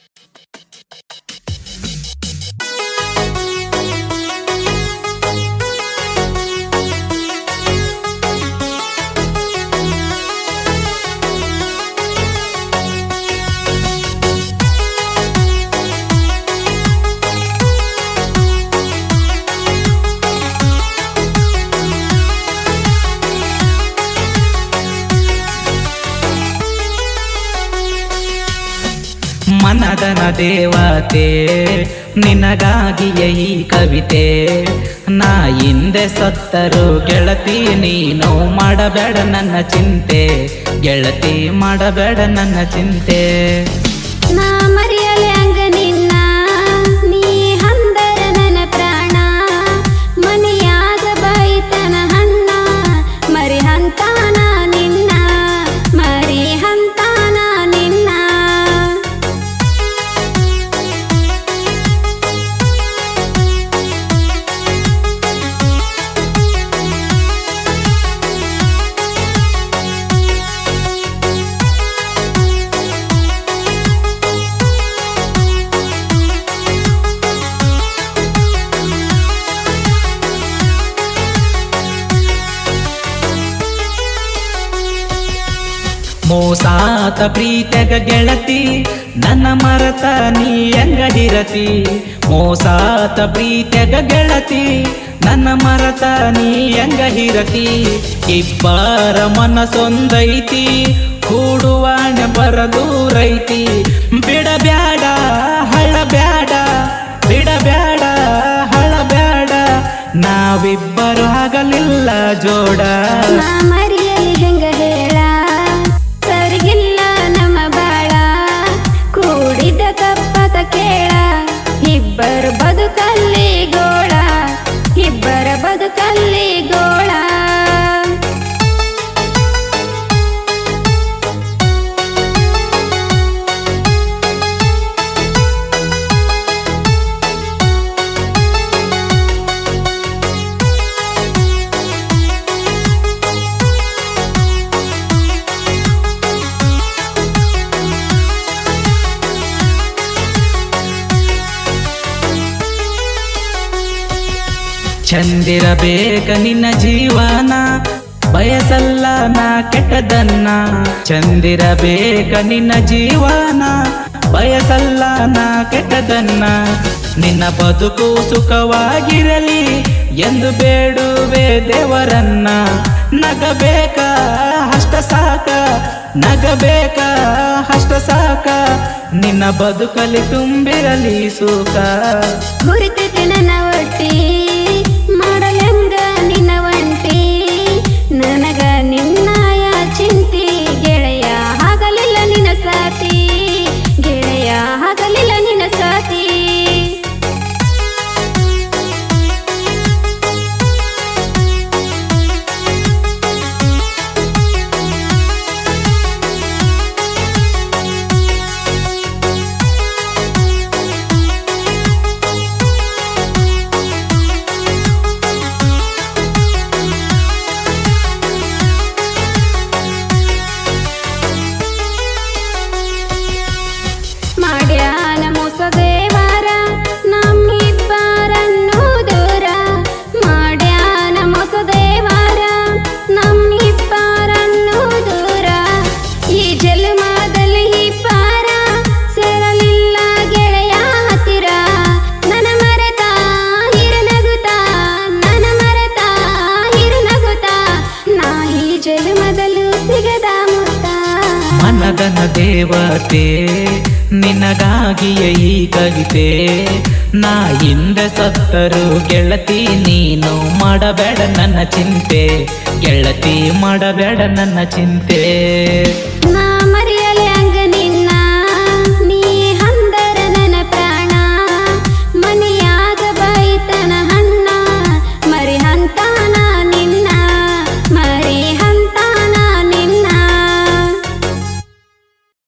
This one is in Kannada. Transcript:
you ಮನದನ ದೇವತೆ, ನಿನಗಾಗಿಯೇ ಈ ಕವಿತೆ. ನಾ ಹಿಂದೆ ಸತ್ತರು ಗೆಳತಿ ನೀನು ಮಾಡಬೇಡ ನನ್ನ ಚಿಂತೆ, ಗೆಳತಿ ಮಾಡಬೇಡ ನನ್ನ ಚಿಂತೆ. ಮೋಸಾತ ಪ್ರೀತಗ ಗೆಳತಿ, ನನ್ನ ಮರತ ನೀ ಹೆಂಗದಿರತಿ ಮೋಸಾತ ಪ್ರೀತಗ ಗೆಳತಿ, ನನ್ನ ಮರತ ನೀ ಹೆಂಗ ಇಬ್ಬರ ಮನಸೊಂದೈತಿ ಕೂಡುವಾಣ ಬರದೂರೈತಿ ಬಿಡಬ್ಯಾಡ ಹಳ ಬ್ಯಾಡ ಬಿಡಬ್ಯಾಡ ಹಳ ಬ್ಯಾಡ ನಾವಿಬ್ಬರು ಆಗಲಿಲ್ಲ ಜೋಡ. ಚಂದಿರಬೇಕ ನಿನ್ನ ಜೀವನ, ಬಯಸಲ್ಲ ನಾ ಕೆಟ್ಟದನ್ನ. ಚಂದಿರಬೇಕ ನಿನ್ನ ಜೀವನ, ಬಯಸಲ್ಲ ನಾ ಕೆಟ್ಟದನ್ನ. ನಿನ್ನ ಬದುಕು ಸುಖವಾಗಿರಲಿ ಎಂದು ಬೇಡುವೆ ದೇವರನ್ನ. ನಗಬೇಕ ಅಷ್ಟ ಸಾಕ, ನಗಬೇಕ ಅಷ್ಟ ಸಾಕ. ನಿನ್ನ ಬದುಕಲಿ ತುಂಬಿರಲಿ ಸುಖ. ಗುರುತಿನ ಒಟ್ಟಿ ಮನದನ ದೇವತೆ, ನಿನಗಾಗಿಯೇ ಈ ಕವಿತೆ. ನಾ ಹಿಂದೆ ಸತ್ತರು ಗೆಳತಿ ನೀನು ಮಾಡಬೇಡ ನನ್ನ ಚಿಂತೆ, ಗೆಳತಿ ಮಾಡಬೇಡ ನನ್ನ ಚಿಂತೆ.